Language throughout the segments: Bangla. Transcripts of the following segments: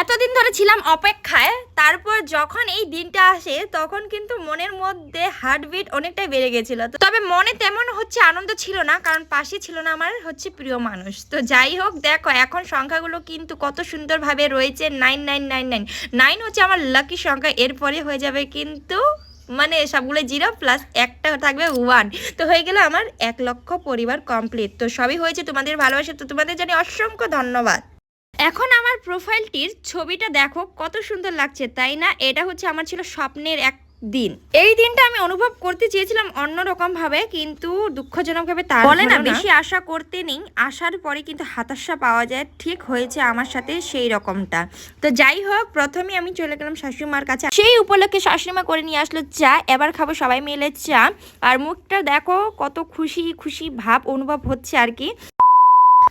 এতদিন ধরে ছিলাম অপেক্ষায়, তারপর যখন এই দিনটা আসে, তখন কিন্তু মনের মধ্যে হার্টবিট অনেকটাই বেড়ে গেছিল। তবে মনে তেমন হচ্ছে আনন্দ ছিল না, কারণ পাশে ছিল না আমার হচ্ছে প্রিয় মানুষ। তো যাই হোক, দেখো এখন সংখ্যাগুলো কিন্তু কত সুন্দরভাবে রয়েছে nine nine nine nine nine হচ্ছে আমার লাকি সংখ্যা, এরপরে হয়ে যাবে কিন্তু মানে সবগুলো জিরো প্লাস একটা থাকবে ওয়ান তো হয়ে গেল আমার এক লক্ষ পরিবার কমপ্লিট তো সবই হয়েছে তোমাদের ভালোবাসা, তো তোমাদের জানি অসংখ্য ধন্যবাদ। এখন আমার প্রোফাইলটির ছবিটা দেখো কত সুন্দর লাগছে তাই না? এটা হচ্ছে আমার ছিল স্বপ্নের এক দিন। এই দিনটা আমি অনুভব করতে চেয়েছিলাম অন্যরকম ভাবে কিন্তু দুঃখজনক ভাবে তার বলে না বেশি আশা করতে নেই। আসার পরে কিন্তু হাতাশা পাওয়া যায় ঠিক হয়েছে আমার সাথে সেই রকমটা। তো যাই হোক প্রথমে আমি চলে গেলাম শাশুড়িমার কাছে। সেই উপলক্ষে শাশুড়িমা করে নিয়ে আসলো চা এবার খাব সবাই মিলে চা। আর মুখটা দেখো কত খুশি খুশি ভাব অনুভব হচ্ছে আর কি।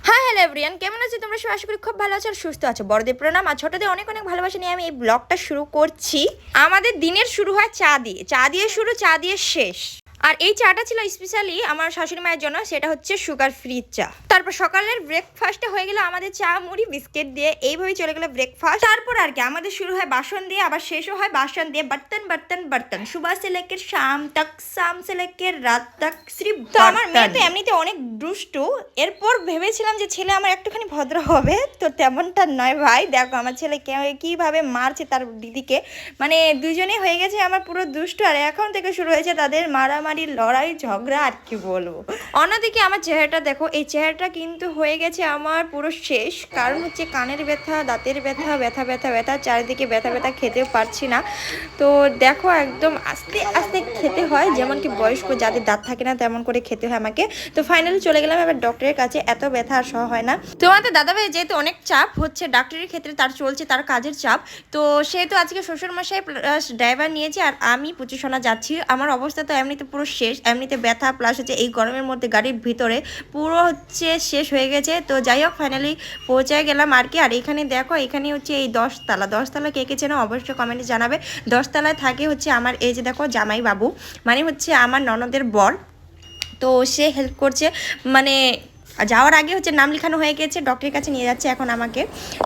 হ্যাঁ হ্যালো এভরিয়ান কেমন আছো তোমরা? সবাই আশা করি খুব ভালো আছো আর সুস্থ আছো। বড়দের প্রণাম আর ছোটদের অনেক অনেক ভালোবাসা নিয়ে আমি এই ব্লগটা শুরু করছি। আমাদের দিনের শুরু হয় চা দিয়ে। চা দিয়ে শুরু, চা দিয়ে শেষ। আর এই চাটা ছিল স্পেশালি আমার শাশুড়ি মায়ের জন্য সেটা হচ্ছে সুগার ফ্রি চা। তারপর সকালের ব্রেকফাস্টে হয়ে গেল আমাদের চা মুড়ি বিস্কিট দিয়ে এইভাবে চলে গেল ব্রেকফাস্ট তারপর আর কি আমাদের শুরু হয় বাসন দিয়ে আবার শেষও হয় বাসন দিয়ে বর্তন বর্তন বর্তন। সুবহ সে লেকে শাম তক শাম সে লেকে রাত তক শ্রী তো আমার মেয়ে তো এমনিতে অনেক দুষ্টু। এরপর ভেবেছিলাম যে ছেলে আমার একটুখানি ভদ্র হবে তো তেমনটা নয় ভাই। দেখো আমার ছেলে কে- কীভাবে মারছে তার দিদিকে। মানে দুজনেই হয়ে গেছে আমার পুরো দুষ্টু আর এখন থেকে শুরু হয়েছে তাদের মারামারি লড়াই, ঝগড়া আর কি বলব? অন্যদিকে আমার চেহারাটা দেখো, এই চেহারাটা কিন্তু হয়ে গেছে আমার পুরো শেষ। কারণ হচ্ছে কানের ব্যথা, দাঁতের ব্যথা ব্যথা ব্যথা ব্যথা, চারিদিকে ব্যথা ব্যথা খেতেও পারছি না। তো দেখো একদম আস্তে আস্তে খেতে হয়, যেমন কি বয়স্ক যাদের দাঁত থাকে না তেমন করে খেতে হয় আমাকে। তো ফাইনালি চলে গেলাম এবার ডক্টরের কাছে, এত ব্যথা আর সহ হয় না। তোমাদের দাদাভাই যেহেতু অনেক চাপ, হচ্ছে ডাক্তারের ক্ষেত্রে তার চলছে, তার কাজের চাপ, তো সেহেতু আজকে শ্বশুরমশাই প্লাস ড্রাইভার নিয়েছে, আর আমি পুচুসোনা যাচ্ছি। আমার অবস্থা তো এমনিতে পুরো শেষ, এমনিতে ব্যথা প্লাস হচ্ছে এই গরমের মধ্যে গাড়ির ভিতরে পুরো হচ্ছে শেষ হয়ে গেছে। তো যাই হোক ফাইনালি পৌঁছায় গেলাম আর কি। আর এখানে দেখো, এখানে হচ্ছে এই দশতলা। দশতলা কে কে চেনো অবশ্যই কমেন্টে জানাবে। দশতলায় থাকে হচ্ছে আমার এই যে দেখো জামাই বাবু মানে হচ্ছে আমার ননদের বর। তো সে হেল্প করছে মানে যাওয়ার আগে হচ্ছে নাম লেখানো হয়ে গেছে ডক্টরের কাছে নিয়ে যাচ্ছে এখন আমাকে।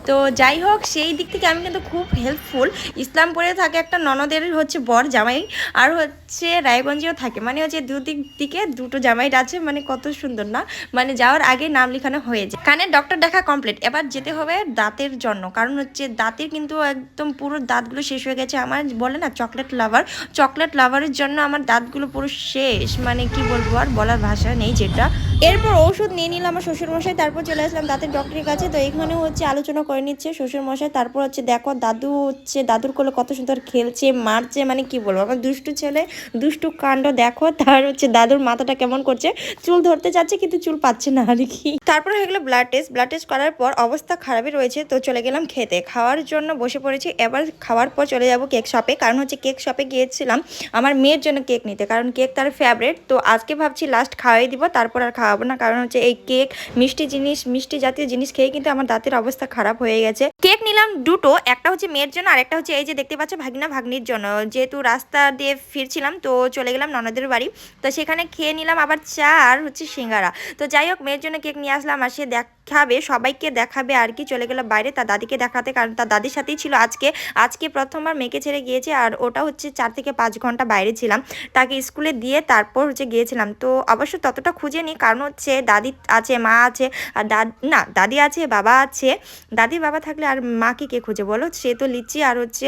তো যাই হোক, সেই দিক থেকে আমি কিন্তু খুব হেল্পফুল ইসলাম ইসলামপুরে থাকে একটা ননদের হচ্ছে বর জামাই, আর হচ্ছে রায়গঞ্জেও থাকে। মানে হচ্ছে দুদিক দিকে দুটো জামাই আছে মানে কত সুন্দর না? মানে যাওয়ার আগে নাম লেখানো হয়ে যায়। কানের ডক্টর দেখা কমপ্লিট এবার যেতে হবে দাঁতের জন্য। কারণ হচ্ছে দাঁতের কিন্তু একদম পুরো দাঁতগুলো শেষ হয়ে গেছে। আমার বলে না চকলেট লাভার চকলেট লাভারের জন্য আমার দাঁতগুলো পুরো শেষ। মানে কি বলব আর বলার ভাষা নেই যেটা। এরপর ওষুধ নিয়ে নিলাম আমার শ্বশুরমশাই, তারপর চলে আসলাম দাঁতের ডক্টরের কাছে। তো এখানে হচ্ছে আলোচনা করে নিচ্ছে শ্বশুরমশাই, তারপর হচ্ছে দেখো দাদু হচ্ছে, দাদুর কোলে কত সুন্দর খেলছে, মারছে মানে কি বলব, আমার দুষ্টু ছেলে, দুষ্টু কাণ্ড দেখো, তার হচ্ছে দাদুর মাথাটা কেমন করছে, চুল ধরতে যাচ্ছে কিন্তু চুল পাচ্ছে না আর কি। তারপর হয়ে গেলো ব্লাড টেস্ট ব্লাড টেস্ট করার পর অবস্থা খারাপই রয়েছে, তো চলে গেলাম খেতে। খাওয়ার জন্য বসে পড়েছি, এবার খাওয়ার পর চলে যাব কেক শপে কারণ হচ্ছে কেক শপে গিয়েছিলাম আমার মেয়ের জন্য কেক নিতে, কারণ কেক তার ফেভারেট তো আজকে ভাবছি লাস্ট খাওয়াই দিব, তারপর আর খাওয়াবো না। কারণ হচ্ছে এই কেক মিষ্টি জিনিস, মিষ্টি জাতীয় জিনিস খেয়ে কিন্তু আমার দাঁতের অবস্থা খারাপ হয়ে গেছে। কেক নিলাম দুটো, একটা হচ্ছে মেয়ের জন্য আর একটা হচ্ছে এই যে দেখতে পাচ্ছ ভাগিনা ভাগ্নির জন্য। যেহেতু রাস্তা দিয়ে ফিরছিলাম, তো চলে গেলাম ননদের বাড়ি। তো সেখানে খেয়ে নিলাম আবার চা আর হচ্ছে সিঙ্গারা। তো যাই হোক, মেয়ের জন্য কেক নিয়ে আসলাম আর সে দেখাবে, সবাইকে দেখাবে আর কি, চলে গেল বাইরে তার দাদিকে দেখাতে। কারণ তার দাদির সাথেই ছিল আজকে আজকে প্রথমবার মেয়েকে ছেড়ে গিয়েছে আর ওটা হচ্ছে চার থেকে পাঁচ ঘণ্টা বাইরে ছিলাম। তাকে স্কুলে দিয়ে তারপর হচ্ছে গিয়েছিলাম। তো অবশ্য ততটা খুঁজে নিই কারণ হচ্ছে দাদি আছে, মা আছে, আর দাদ, না, দাদি আছে, বাবা আছে। দাদি বাবা থাকলে আর মাকে কে খুঁজে বলো? সে তো লিচি আর হচ্ছে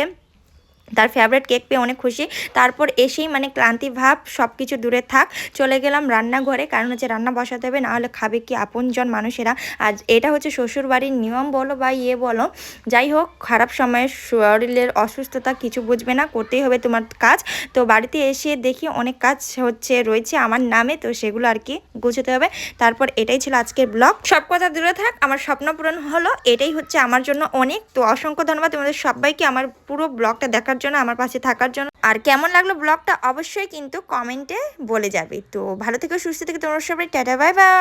তার ফেভারিট কেক পেয়ে অনেক খুশি। তারপর এসেই মানে ক্লান্তি ভাব সব কিছু দূরে থাক, চলে গেলাম রান্নাঘরে। কারণ হচ্ছে রান্না বসাতে হবে না হলে খাবে কি আপনজন মানুষেরা। আর এটা হচ্ছে শ্বশুর বাড়ির নিয়ম বলো বা ইয়ে বলো। যাই হোক, খারাপ সময়ে শরীরের অসুস্থতা কিছু বুঝবে না, করতেই হবে তোমার কাজ। তো বাড়িতে এসে দেখি অনেক কাজ হচ্ছে, রয়েছে আমার নামে, তো সেগুলো আর কি গুছোতে হবে। তারপর এটাই ছিল আজকের ব্লগ সব কথা দূরে থাক, আমার স্বপ্ন পূরণ হলো, এটাই হচ্ছে আমার জন্য অনেক। তো অসংখ্য ধন্যবাদ তোমাদের সবাইকে আমার পুরো ব্লগটা দেখার জন্য, আমার পাশে থাকার জন্য। আর কেমন লাগল ব্লগটা অবশ্যই কিন্তু কমেন্টে বলে যাবে। তো ভালো থেকে, সুস্থ থেকে, তোমার সবাই। Tata, bye bye.